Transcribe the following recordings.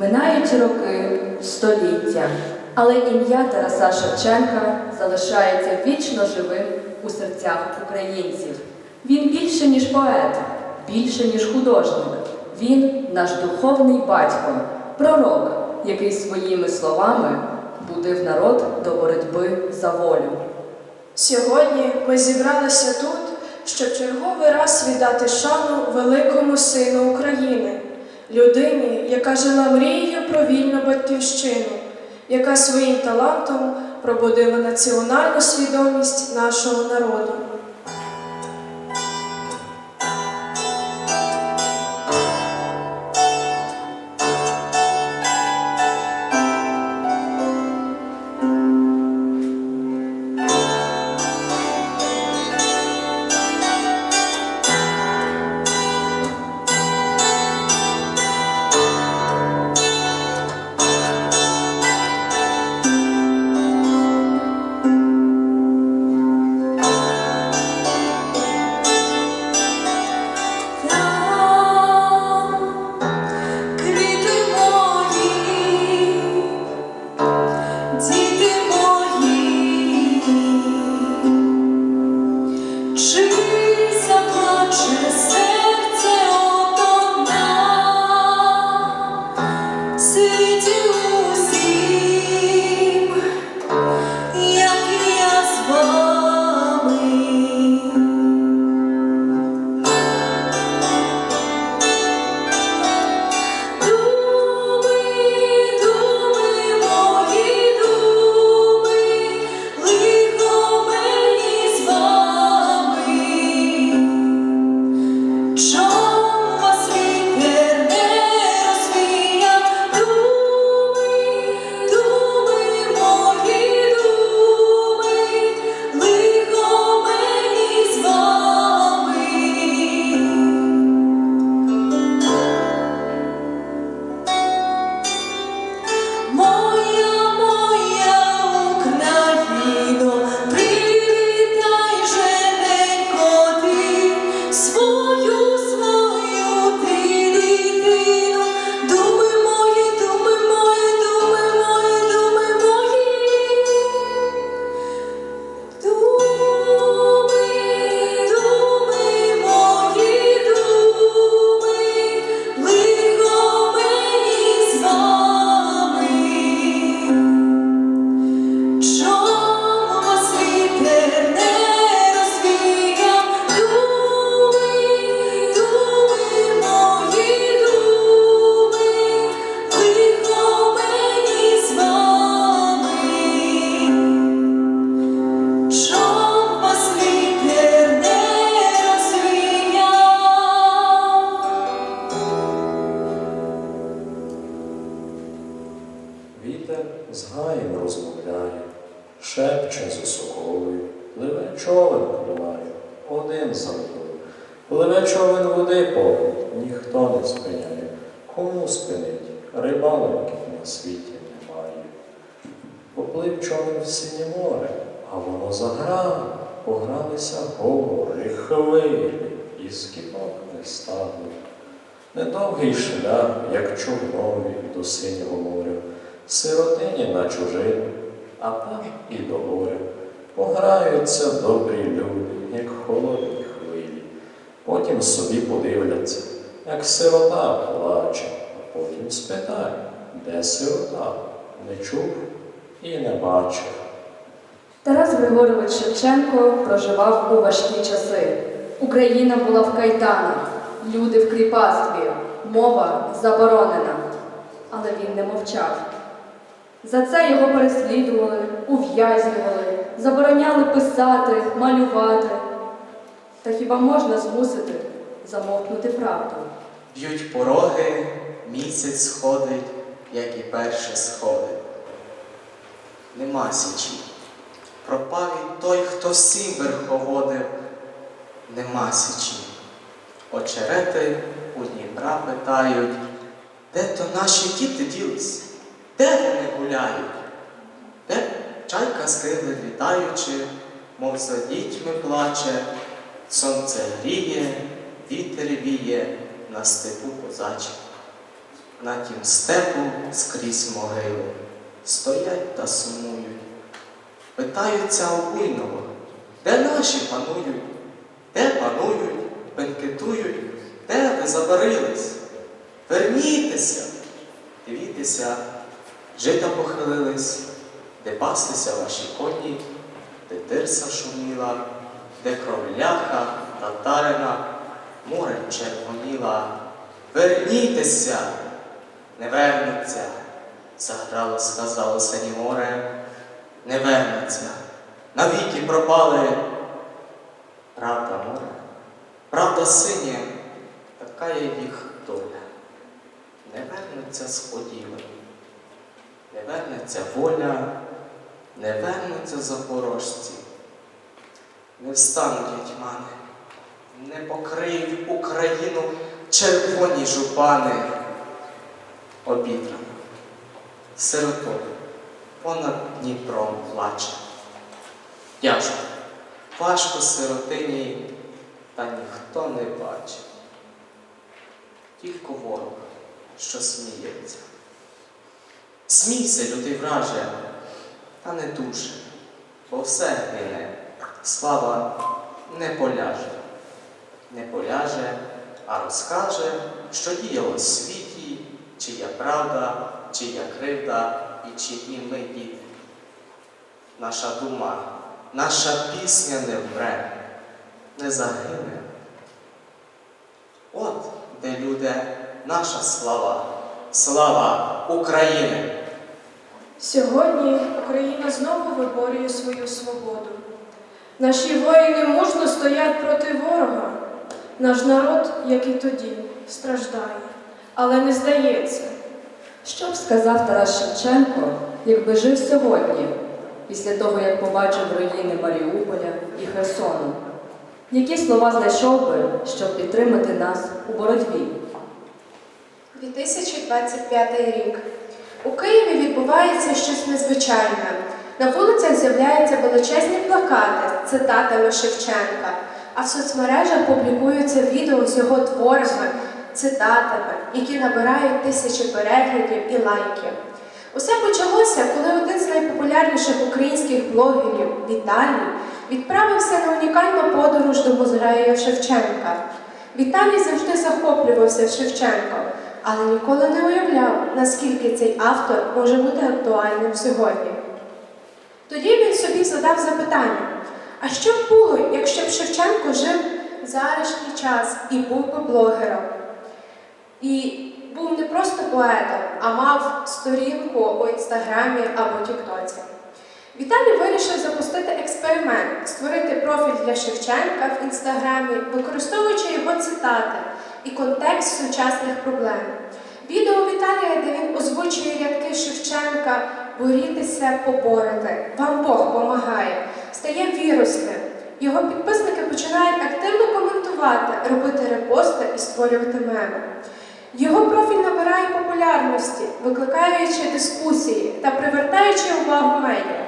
Минають роки, століття, але ім'я Тараса Шевченка залишається вічно живим у серцях українців. Він більше, ніж поет, більше, ніж художник. Він наш духовний батько, пророк, який своїми словами будив народ до боротьби за волю. Сьогодні ми зібралися тут, щоб черговий раз віддати шану великому сину України, людині, яка жила мрією про вільну батьківщину, яка своїм талантом пробудила національну свідомість нашого народу. Човен ніхто не спиняє. Кому спинить? Рибалок на світі немає. Поплив човен в синє море, а воно заграло, погралися гори, хвилі, і скіпок не стало. Недовгий шлях, як човнові до синього моря, сиротині на чужину, а там і до горя. Пограються добрі люди, як холодні. Потім собі подивляться, як сирота плаче, а потім спитай, де сирота, не чув і не бачив. Тарас Григорович Шевченко проживав у важкі часи. Україна була в кайданах, люди в кріпацтві, мова заборонена. Але він не мовчав. За це його переслідували, ув'язнювали, забороняли писати, малювати. Та хіба можна змусити замовкнути правду? Б'ють пороги, місяць сходить, як і перше сходить. Нема січі. Пропав і той, хто всім верховодив, нема січі. Очерети у Дніпра питають, де то наші діти ділись, де вони гуляють? Де чайка з крили літаючи, мов за дітьми плаче, сонце гріє, вітер віє на степу козаче. На тім степу скрізь могили, стоять та сумують. Питаються у буйного, де наші панують, де панують, бенкетують, де ви забарились? Вернітеся, дивіться, жита похилились, де паслися ваші коні, де тирса шуміла, де кровляха татарина, морем червоніла. Вернітеся, не вернеться, заграло, сказало синє море, не вернеться, навіки пропали. Правда море, правда синє, така є їх доля. Не вернеться сподівані, не вернеться воля, не вернуться запорожці, не встануть гетьмани, не покриють Україну червоні жупани. Обідрана, сиротою, понад Дніпром плаче. Тяжко, важко сиротині, та ніхто не бачить. Тільки ворог, що сміється. Смійся, лютий враже, та не дуже, бо все гине, слава не поляже, не поляже, а розкаже, що діяло в світі, чия правда, чия кривда і чиї ми діти. Наша дума, наша пісня не вмре, не загине. От де люди, наша слава, слава України. Сьогодні Україна знову виборює свою свободу. Наші воїни мужно стоять проти ворога. Наш народ, як і тоді, страждає, але не здається. Що б сказав Тарас Шевченко, якби жив сьогодні, після того, як побачив руїни Маріуполя і Херсону? Які слова знайшов би, щоб підтримати нас у боротьбі? 2025 рік. У Києві відбувається щось незвичайне. На вулицях з'являються величезні плакати з цитатами Шевченка, а в соцмережах публікуються відео з його творами, цитатами, які набирають тисячі переглядів і лайків. Усе почалося, коли один з найпопулярніших українських блогерів Віталій відправився на унікальну подорож до музею Шевченка. Віталій завжди захоплювався Шевченком, але ніколи не уявляв, наскільки цей автор може бути актуальним сьогодні. Тоді він собі задав запитання: а що б було, якщо б Шевченко жив зарішній час і був би блогером? І був не просто поетом, а мав сторінку у інстаграмі або Тіктоці. Віталій вирішив запустити експеримент, створити профіль для Шевченка в інстаграмі, використовуючи його цитати і контекст сучасних проблем. Відео Віталія, де він озвучує рядки Шевченка борітеся, поборете, вам Бог помагає, стає вірусним. Його підписники починають активно коментувати, робити репости і створювати меми. Його профіль набирає популярності, викликаючи дискусії та привертаючи увагу медіа.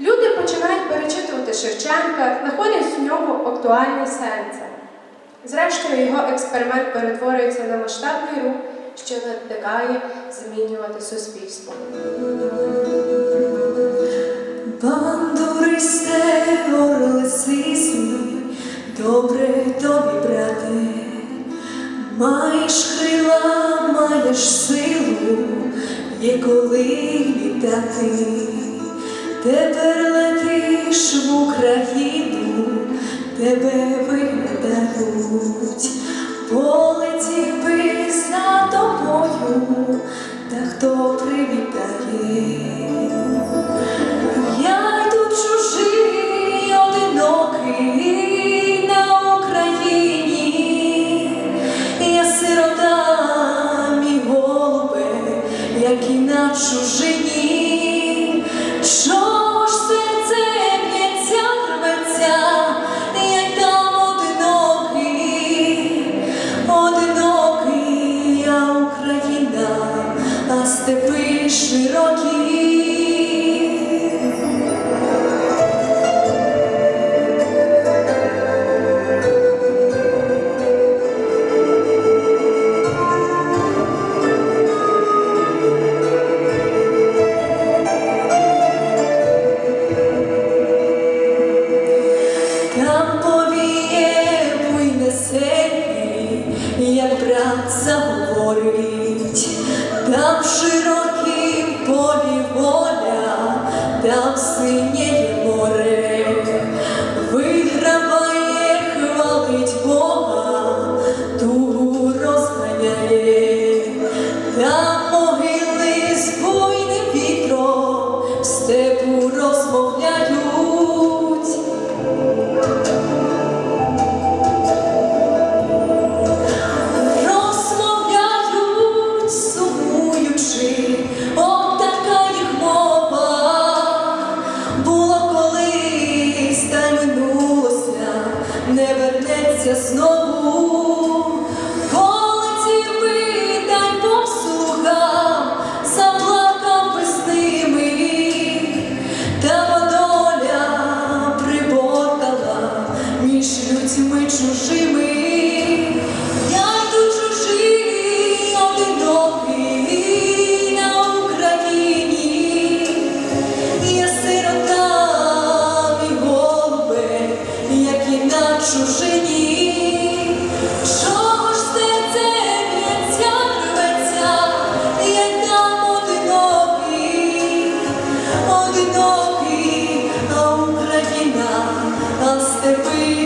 Люди починають перечитувати Шевченка, знаходять в ньому актуальні сенси. Зрештою, його експеримент перетворюється на масштабний рух, що надихає змінювати суспільство. Бандуристе, орли сисні, добре тобі, брате, маєш крила, маєш силу, є коли літати, тепер летиш в Україну, тебе виглядають, полетів за тобою, та хто привітає.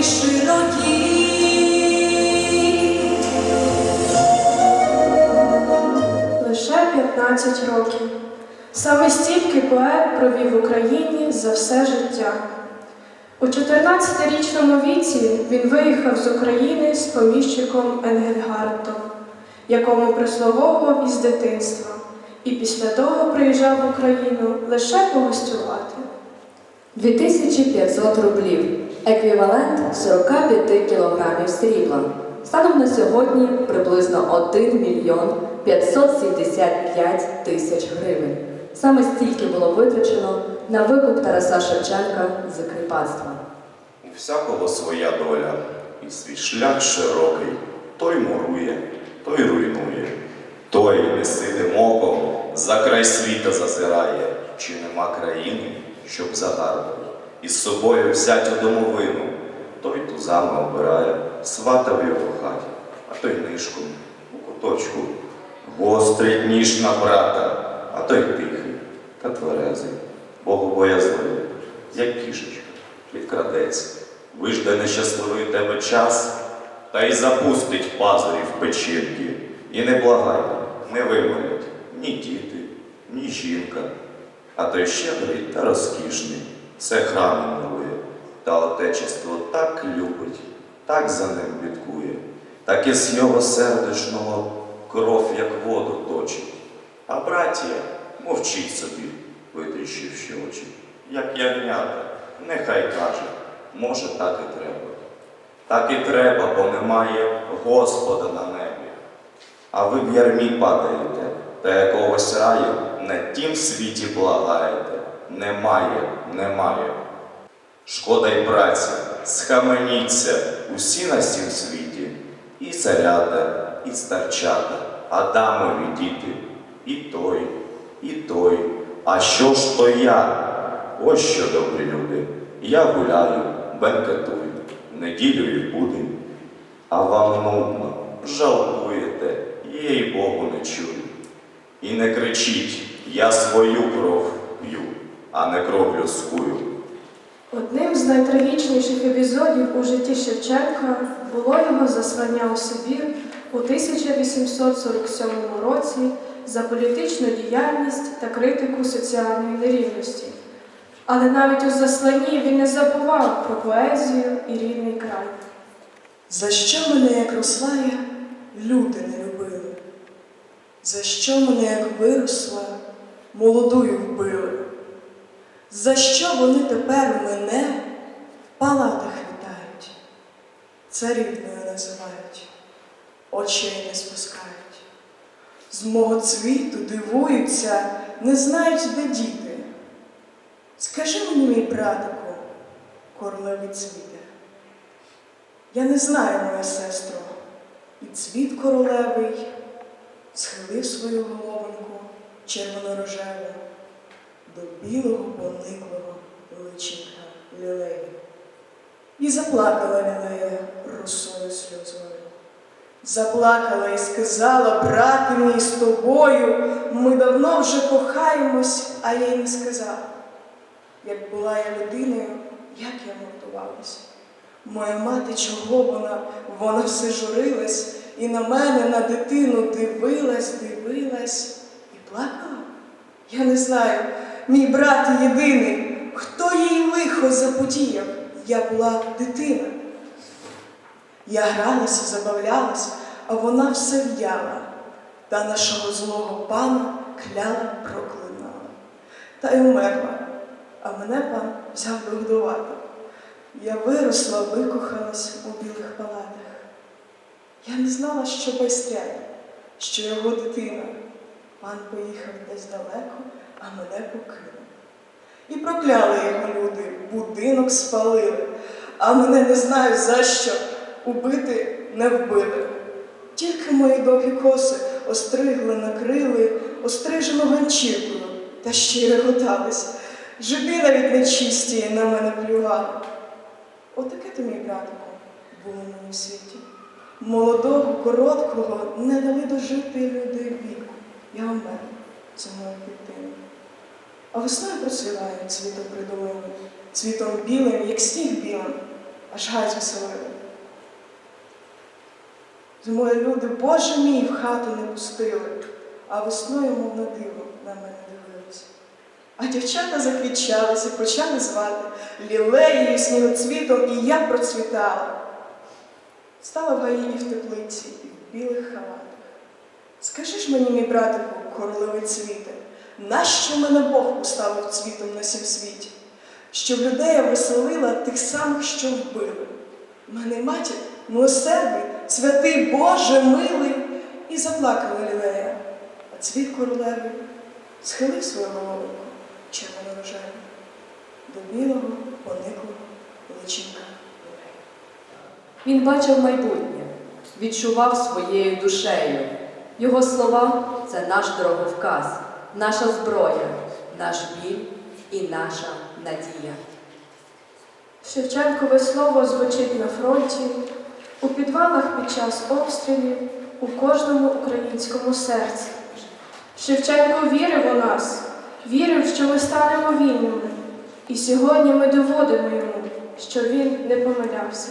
Широкі. Лише 15 років. Саме стільки поет провів в Україні за все життя. У 14-річному віці він виїхав з України з поміщиком Енгельгартом, якому прислуговував із дитинства, і після того приїжджав в Україну лише погостювати. 2500 рублів, еквівалент 45 кілограмів срібла. Станом на сьогодні приблизно 1 мільйон 575 тисяч гривень. Саме стільки було витрачено на викуп Тараса Шевченка з кріпацтва. У всякого своя доля, і свій шлях широкий, той мурує, той руйнує, той не неситим оком за край світа зазирає, чи нема країни, щоб загарбати, і з собою взять у домовину, той тузами обирає, свата в його хаті, а той нишком у куточку, гострить ніж на брата, а той тихий та тверезий, богобоязливий, як кішечка, підкрадеться, вижде нещасливий тебе час, та й запустить пазурі в печінки, і не благай, не вимолять ні діти, ні жінка, а той щедрий та розкішний, все храми милує, та отечество так любить, так за ним бідкує, так із його сердечного кров, як воду точить. А братія мовчить собі, витріщивши очі, як ягнята, нехай каже, може, так і треба. Так і треба, бо немає Господа на небі. А ви в ярмі падаєте, та якогось раю на тім світі благаєте. Немає, немає. Шкода й праці, схаменіться. Усі на сім світі, і царята, і старчата, Адамові діти, і той, і той. А що ж то я? Ось що, добрі люди, я гуляю, бенкетую, неділю і будень. А вам нудно, жалкуєте, їй Богу не чую. І не кричіть, я свою кров п'ю, а не кров людськую. Одним з найтрагічніших епізодів у житті Шевченка було його заслання у Сибір у 1847 році за політичну діяльність та критику соціальної нерівності. Але навіть у засланні він не забував про поезію і рідний край. За що мене, як росла я, люди не любили? За що мене, як виросла, молодую вбили? За що вони тепер мене в палатах вітають? Царівною називають, очей не спускають. З мого цвіту дивуються, не знають, де діти. Скажи мені, мій братику, королеві цвіте. Я не знаю, моя сестро, і цвіт королевий схилив свою головоньку червоно-рожеву до білого пониклого личинка лілеї. І заплакала лілея росою сльозою. Заплакала і сказала, брате мій з тобою, ми давно вже кохаємось, а я й не сказала. Як була я людиною, як я мордувалась. Моя мати, чого вона? Вона все журилась і на мене, на дитину дивилась, дивилась і плакала. Я не знаю, мій брат єдиний, хто їй лихо заподіяв, я була дитина. Я гралася, забавлялась, а вона все в'яла, та нашого злого пана кляла, проклинала. Та й умерла, а мене пан взяв догодувати. Я виросла, викохалась у білих палатах. Я не знала, що байстряє, що його дитина. Пан поїхав десь далеко, а мене покинув. І прокляли його люди, будинок спалили, а мене не знаю за що убити не вбили. Тільки мої довгі коси остригли, накрили, острижено ганчіркою, та ще й реготались. Жиди навіть нечисті на мене плювали. Отаке то, мій братику, було мені в світі. Молодого, короткого не дали дожити люди віку. Я умер ціною дитини. А весною процвіває цвітом придолини, цвітом білим, як сніг білим, аж гай звеселили. Зимою люди, Боже мій, в хату не пустили, а весною, мов на диво, на мене дивились. А дівчата заквітчалися, почали звати лілеєю, снігоцвітом, і я процвітала. Стала в гаї і в теплиці, і в білих халатах. Скажи ж мені, мій братику, корливий цвіте, нащо мене Бог поставив цвітом на сім світі? Щоб людей я веселила тих самих, що вбили. Мене матір, милосердний, святий Боже милий, і заплакала лілея, а цвіт королеви схилив свою голову червоно рожеву до білого, пониклого личинка лілеї. Він бачив майбутнє, відчував своєю душею. Його слова це наш дороговказ, наша зброя, наш біль і наша надія. Шевченкове слово звучить на фронті, у підвалах під час обстрілів, у кожному українському серці. Шевченко вірив у нас, вірив, що ми станемо вільними. І сьогодні ми доводимо йому, що він не помилявся.